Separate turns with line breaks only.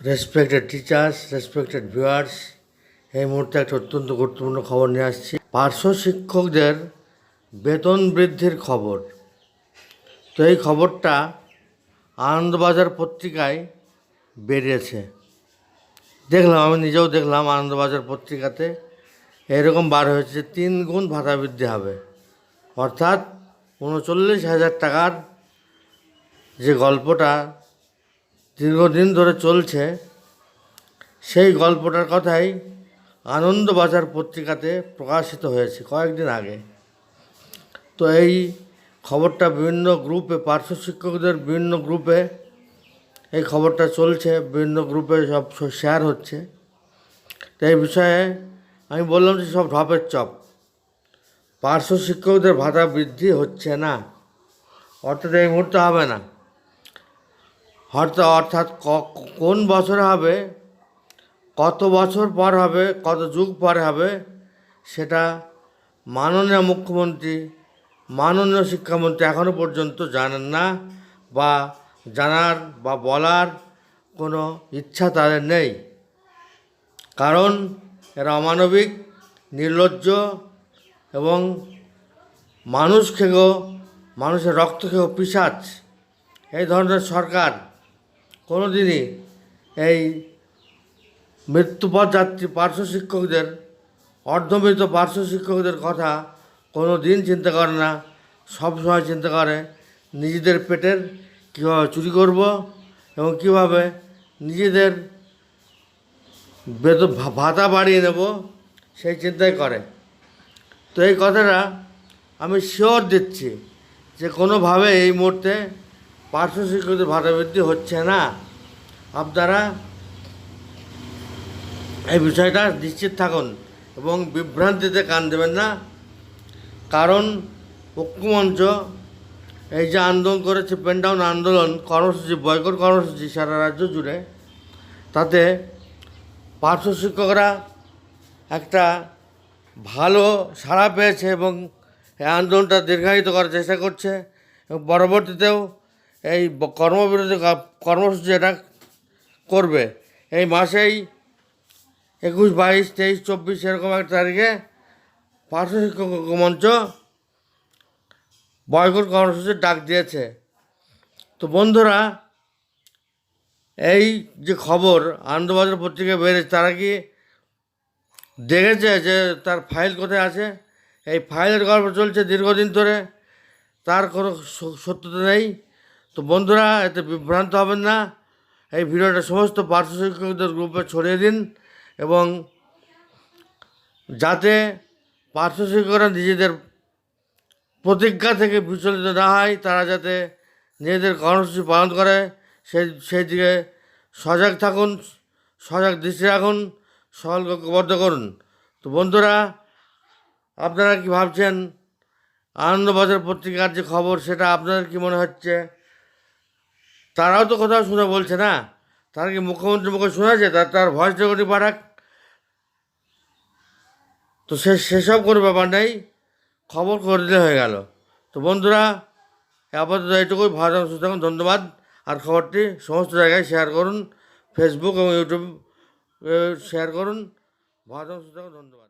Respected teachers respected viewers এই মুহূর্তে একটা অত্যন্ত গুরুত্বপূর্ণ খবর নিয়ে আসছি। পার্শ্ব শিক্ষকদের বেতন বৃদ্ধির খবর। তো এই খবরটা আনন্দবাজার পত্রিকায় বেরিয়েছে। দেখলাম, আমি নিজেও দেখলাম আনন্দবাজার পত্রিকাতে এরকম বার হয়েছে যে তিন গুণ ভাতা বৃদ্ধি হবে। অর্থাৎ উনচল্লিশ হাজার টাকার যে গল্পটা দীর্ঘদিন ধরে চলছে, সেই গল্পটার কথাই আনন্দবাজার পত্রিকাতে প্রকাশিত হয়েছে কয়েকদিন আগে। তো এই খবরটা বিভিন্ন গ্রুপে, পার্শ্ব শিক্ষকদের বিভিন্ন গ্রুপে, এই খবরটা চলছে, বিভিন্ন গ্রুপে সব শেয়ার হচ্ছে। তো এই বিষয়ে আমি বললাম যে সব ঢপের চপ। পার্শ্ব শিক্ষকদের ভাতা বৃদ্ধি হচ্ছে না, অর্থাৎ এই মুহূর্তে হবে না। অর্থাৎ অর্থাৎ কোন বছরে হবে, কত বছর পর হবে, কত যুগ পরে হবে, সেটা মাননীয় মুখ্যমন্ত্রী, মাননীয় শিক্ষামন্ত্রী এখনও পর্যন্ত জানেন না বা জানার বা বলার কোনো ইচ্ছা তাদের নেই। কারণ এরা অমানবিক, নির্লজ্জ এবং মানুষ খেগো, মানুষের রক্ত খেগো পিসাচ এই ধরনের সরকার কোনো দিনই এই মৃত্যুপথ যাত্রী পার্শ্ব শিক্ষকদের, অর্ধমৃত পার্শ্ব শিক্ষকদের কথা কোনো দিন চিন্তা করে না। সবসময় চিন্তা করে, নিজেদের পেটের কীভাবে চুরি করব এবং কীভাবে নিজেদের বেতন ভাতা বাড়িয়ে নেব, সেই চিন্তাই করে। তো এই কথাটা আমি শিওর দিচ্ছি যে কোনোভাবে এই মুহূর্তে পার্শ্ব শিক্ষকদের ভাতা বৃদ্ধি হচ্ছে না। আপনারা এই বিষয়টা নিশ্চিত থাকুন এবং বিভ্রান্তিতে কান দেবেন না। কারণ ঐক্যমঞ্চ এই যে আন্দোলন করেছে, পেনডাউন আন্দোলন, কর্মসূচি, বয়কট কর্মসূচি সারা রাজ্য জুড়ে, তাতে পার্শ্ব শিক্ষকরা একটা ভালো সাড়া পেয়েছে এবং এই আন্দোলনটা দীর্ঘায়িত করার চেষ্টা করছে এবং পরবর্তীতেও এই কর্মবিরতি কর্মসূচি এটা করবে, এই মাসেই একুশ, বাইশ, তেইশ, চব্বিশ এরকম একটা তারিখে পার্শ্ব শিক্ষক মঞ্চ বয়কট কর্মসূচির ডাক দিয়েছে। তো বন্ধুরা, এই যে খবর আনন্দবাজার পত্রিকায় বেরিয়েছে, তারা কি দেখেছে যে তার ফাইল কোথায় আছে? এই ফাইলের গল্প চলছে দীর্ঘদিন ধরে, তার কোনো সত্যতা নেই। তো বন্ধুরা, এতে বিভ্রান্ত হবেন না। এই ভিডিওটা সমস্ত পার্শ্ব শিক্ষকদের গ্রুপে ছড়িয়ে দিন এবং যাতে পার্শ্ব শিক্ষকরা নিজেদের প্রতিজ্ঞা থেকে বিচলিত না হয়, তারা যাতে নিজেদের কর্মসূচি পালন করে। সেই সেই দিকে সজাগ থাকুন, সজাগ দৃষ্টি রাখুন সহলবদ্ধ করুন। তো বন্ধুরা, আপনারা কি ভাবছেন? আনন্দবাজার পত্রিকার যে খবর, সেটা আপনাদের কি মনে হচ্ছে? তারাও তো কোথাও শুনে বলছে না। তারা কি মুখ্যমন্ত্রীর মুখে শোনাছে? তার তার ভয়েস রেকর্ডিং পাঠাক তো সে সেসব কোনো ব্যাপার নেই। খবর করে দিলে হয়ে গেল। তো বন্ধুরা আপাতত এইটুকুই। ভালো সুস্থ থাকুন ধন্যবাদ। আর খবরটি সমস্ত জায়গায় শেয়ার করুন। ফেসবুক এবং ইউটিউব শেয়ার করুন। ভালো সুস্থ থাকুন, ধন্যবাদ।